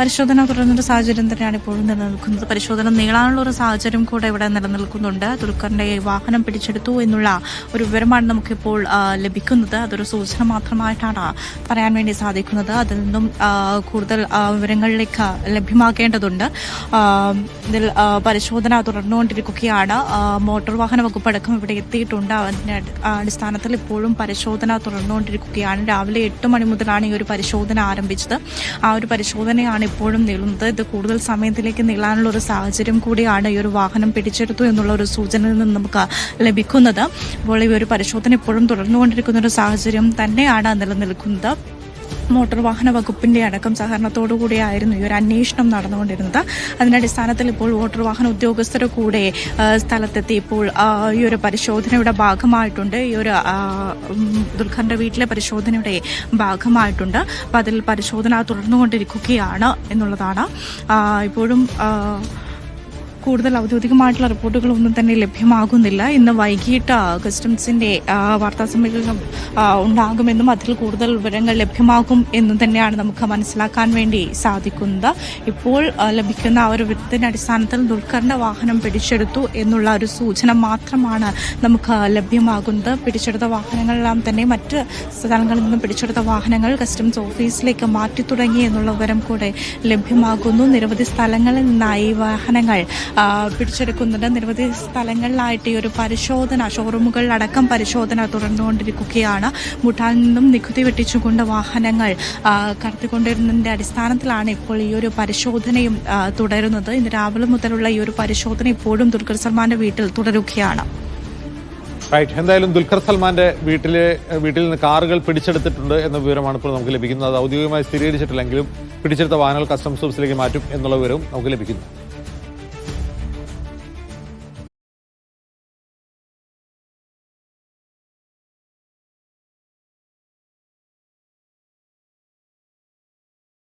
പരിശോധന തുടരുന്നൊരു സാഹചര്യം തന്നെയാണ് ഇപ്പോഴും നിലനിൽക്കുന്നത്. പരിശോധന നീളാനുള്ള ഒരു സാഹചര്യം കൂടെ ഇവിടെ നിലനിൽക്കുന്നുണ്ട്. ദുൽഖറിന്റെ വാഹനം പിടിച്ചെടുത്തു എന്നുള്ള ഒരു വിവരമാണ് നമുക്കിപ്പോൾ ലഭിക്കുന്നത്. അതൊരു സൂചന മാത്രമായിട്ടാണ് പറയാൻ വേണ്ടി സാധിക്കുന്നത്. അതിൽ നിന്നും കൂടുതൽ വിവരങ്ങളിലേക്ക് ലഭ്യമാക്കേണ്ടതുണ്ട് ഇതിൽ പരിശോധന തുടർന്നുകൊണ്ടിരിക്കുകയാണ്. മോട്ടോർ വാഹന വകുപ്പ് അടക്കം ഇവിടെ എത്തിയിട്ടുണ്ട്. അതിന്റെ അടി- അടിസ്ഥാനത്തിൽ ഇപ്പോഴും പരിശോധന തുടർന്നുകൊണ്ടിരിക്കുകയാണ്. രാവിലെ എട്ട് മണി മുതലാണ് ഈ ഒരു പരിശോധന ആരംഭിച്ചത്. ആ ഒരു പരിശോധനയാണ് ഇപ്പോഴും നീളുന്നത്. ഇത് കൂടുതൽ സമയത്തിലേക്ക് നീളാനുള്ള ഒരു സാഹചര്യം കൂടിയാണ് ഈ ഒരു വാഹനം പിടിച്ചെടുത്തു എന്നുള്ള ഒരു സൂചനയിൽ നിന്ന് നമുക്ക് ലഭിക്കുന്നത്. അപ്പോൾ ഈ ഒരു പരിശോധന ഇപ്പോഴും തുടർന്നുകൊണ്ടിരിക്കുന്ന ഒരു സാഹചര്യം തന്നെയാണ് നിലനിൽക്കുന്നത്. മോട്ടോർ വാഹന വകുപ്പിന്റെ അടക്കം സഹകരണത്തോടു കൂടിയായിരുന്നു ഈ ഒരു അന്വേഷണം നടന്നുകൊണ്ടിരുന്നത്. അതിന്റെ അടിസ്ഥാനത്തിൽ ഇപ്പോൾ മോട്ടോർ വാഹന ഉദ്യോഗസ്ഥർ കൂടെ സ്ഥലത്തെത്തി ഇപ്പോൾ ഈ ഒരു പരിശോധനയുടെ ഭാഗമായിട്ടുണ്ട്. ഈ ഒരു ദുൽഖറിന്റെ വീട്ടിലെ പരിശോധനയുടെ ഭാഗമായിട്ടുണ്ട്. അപ്പം അതിൽ പരിശോധന തുടർന്നുകൊണ്ടിരിക്കുകയാണ് എന്നുള്ളതാണ്. ഇപ്പോഴും കൂടുതൽ ഔദ്യോഗികമായിട്ടുള്ള റിപ്പോർട്ടുകളൊന്നും തന്നെ ലഭ്യമാകുന്നില്ല. ഇന്ന് വൈകിട്ട് കസ്റ്റംസിന്റെ ആ, വാർത്താ സമ്മേളനം ഉണ്ടാകുമെന്നും അതിൽ കൂടുതൽ വിവരങ്ങൾ ലഭ്യമാകും എന്നും തന്നെയാണ് നമുക്ക് മനസ്സിലാക്കാൻ വേണ്ടി സാധിക്കുന്നത്. ഇപ്പോൾ ലഭിക്കുന്ന ആ ഒരു വിധത്തിന്റെ അടിസ്ഥാനത്തിൽ ദുൽഖറിന്റെ വാഹനം പിടിച്ചെടുത്തു എന്നുള്ള ഒരു സൂചന മാത്രമാണ് നമുക്ക് ലഭ്യമാകുന്നത്. പിടിച്ചെടുത്ത വാഹനങ്ങളെല്ലാം തന്നെ മറ്റ് സ്ഥലങ്ങളിൽ നിന്നും പിടിച്ചെടുത്ത വാഹനങ്ങൾ കസ്റ്റംസ് ഓഫീസിലേക്ക് മാറ്റി തുടങ്ങി എന്നുള്ള വിവരം കൂടെ ലഭ്യമാകുന്നു. നിരവധി സ്ഥലങ്ങളിൽ നിന്നായി വാഹനങ്ങൾ പിടിച്ചെടുക്കുന്നുണ്ട്. നിരവധി സ്ഥലങ്ങളിലായിട്ട് ഈ ഒരു പരിശോധന ഷോറൂമുകളിലടക്കം പരിശോധന തുടർന്നുകൊണ്ടിരിക്കുകയാണ്. മുട്ടാൽ നിന്നും നികുതി വെട്ടിച്ചുകൊണ്ട് വാഹനങ്ങൾ കടത്തിക്കൊണ്ടിരുന്നതിന്റെ അടിസ്ഥാനത്തിലാണ് ഇപ്പോൾ ഈ ഒരു പരിശോധനയും തുടരുന്നത്. ഇന്ന് രാവിലെ മുതലുള്ള ഈ ഒരു പരിശോധന ഇപ്പോഴും ദുൽഖർ സൽമാന്റെ വീട്ടിൽ തുടരുകയാണ്. റൈറ്റ് എന്തായാലും ദുൽഖർ സൽമാന്റെ വീട്ടിലെ വീട്ടിൽ നിന്ന് കാറുകൾ പിടിച്ചെടുത്തിട്ടുണ്ട് എന്ന വിവരമാണ് ഇപ്പോൾ നമുക്ക് ലഭിക്കുന്നത്. ഔദ്യോഗികമായി സ്ഥിരീകരിച്ചിട്ടില്ലെങ്കിലും പിടിച്ചെടുത്ത വാഹനങ്ങൾ കസ്റ്റംസ് ഓഫീസിലേക്ക് മാറ്റും എന്നുള്ള വിവരവും നമുക്ക് ലഭിക്കുന്നു.